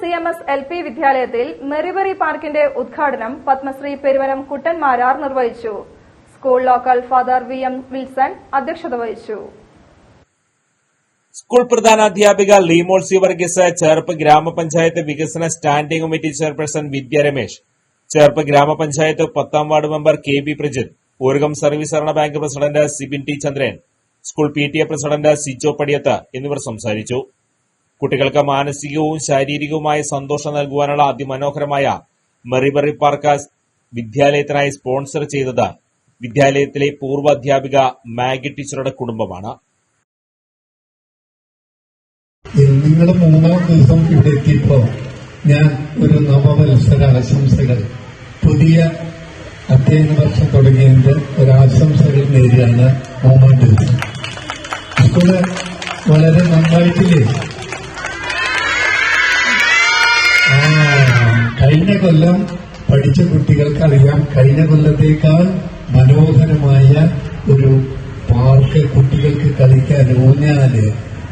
C M S L P വിദ്യാലയത്തിൽ മെറിബറി പാർക്കിന്റെ ഉദ്ഘാടനം പത്മശ്രീ പെരുവനം കുട്ടൻ മാരാർ നിർവഹിച്ചു. School local father V M Wilson അധ്യക്ഷത വഹിച്ചു. സ്കൂൾ പ്രധാനാധ്യാപിക ലീമോൾ സി വർഗീസ് ചേർപ്പ് ഗ്രാമപഞ്ചായത്ത് വികസന standing committee chairperson Vidya Ramesh Cherpu ഗ്രാമപഞ്ചായത്ത് പത്താം ward member K B Prajith Urakam service ഭരണ bank president Sibin T Chandran school P T A president Sijo Padiyath എന്നിവർ സംസാരിച്ചു. കുട്ടികൾക്ക് മാനസികവും ശാരീരികവുമായ സന്തോഷം നൽകുവാനുള്ള അതിമനോഹരമായ മെറിബറി പാർക്ക് വിദ്യാലയത്തിനായി സ്പോൺസർ ചെയ്തത് വിദ്യാലയത്തിലെ പൂർവ അധ്യാപിക മാഗി ടീച്ചറുടെ കുടുംബമാണ്. നിങ്ങൾ മൂന്നാം ദിവസം ഇവിടെ എത്തിയപ്പോ ഞാൻ ഒരു നവവത്സര ആശംസകൾ പുതിയ അധ്യയന വർഷം തുടങ്ങിയതിന്റെ ഒരു ആശംസകൾ നേരിയാണ് മൂന്നാം ദിവസം. സ്കൂൾ വളരെ നന്നായിട്ടില്ലേ? കൊല്ലം പഠിച്ച കുട്ടികൾക്കറിയാം. കഴിഞ്ഞ കൊല്ലത്തേക്കാൾ മനോഹരമായ ഒരു പാർക്ക് കുട്ടികൾക്ക് കളിക്കാൻ ഊഞ്ഞാൽ.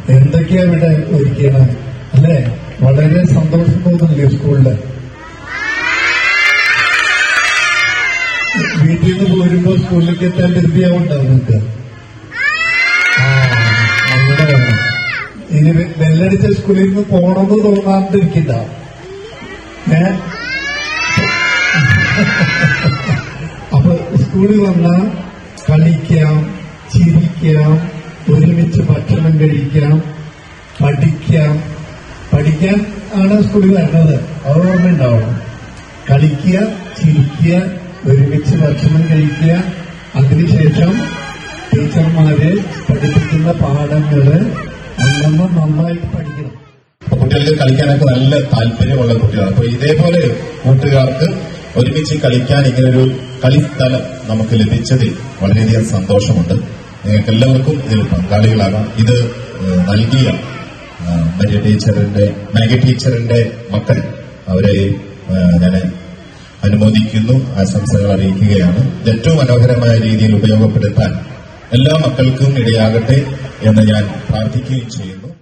എന്തൊക്കെയാ ഇവിടെ ഒരുക്കണം അല്ലെ? വളരെ സന്തോഷം തോന്നുന്നില്ലേ സ്കൂളിൽ? വീട്ടിൽ നിന്ന് പോരുമ്പോ സ്കൂളിലേക്ക് എത്താൻ ധൃതിയാവുണ്ടാവും ഇനി ബെല്ലടിച്ച സ്കൂളിൽ നിന്ന് പോണമെന്ന് തോന്നാണ്ടിരിക്കില്ല ഏ? സ്കൂളിൽ വന്നാൽ കളിക്കാം ചിരിക്കാം ഒരുമിച്ച് ഭക്ഷണം കഴിക്കാം പഠിക്കാം. പഠിക്കാൻ ആണ് സ്കൂളിൽ വരുന്നത്. അത് ഓർമ്മയുണ്ടാവണം കളിക്കുക ചിരിക്കുക ഒരുമിച്ച് ഭക്ഷണം കഴിക്കുക. അതിനുശേഷം ടീച്ചർമാര് പഠിപ്പിക്കുന്ന പാഠങ്ങൾ അന്നന്ന് നന്നായിട്ട് പഠിക്കണം. കുട്ടികൾക്ക് കളിക്കാനൊക്കെ നല്ല താല്പര്യമുള്ള കുട്ടികളാണ്. അപ്പൊ ഇതേപോലെ കൂട്ടുകാർക്ക് ഒരുമിച്ച് കളിക്കാൻ ഇങ്ങനൊരു കളിസ്ഥലം നമുക്ക് ലഭിച്ചതിൽ വളരെയധികം സന്തോഷമുണ്ട്. നിങ്ങൾക്ക് എല്ലാവർക്കും ഇതിൽ പങ്കാളികളാകാം. ഇത് നൽകിയ മരിയ ടീച്ചറിന്റെ മാഗി ടീച്ചറിന്റെ മക്കൾ അവരെ ഞാൻ അനുമോദിക്കുന്നു ആശംസകൾ അറിയിക്കുകയാണ്. ഏറ്റവും മനോഹരമായ രീതിയിൽ ഉപയോഗപ്പെടുത്താൻ എല്ലാ മക്കൾക്കും ഇടയാകട്ടെ എന്ന് ഞാൻ പ്രാർത്ഥിക്കുകയും ചെയ്യുന്നു.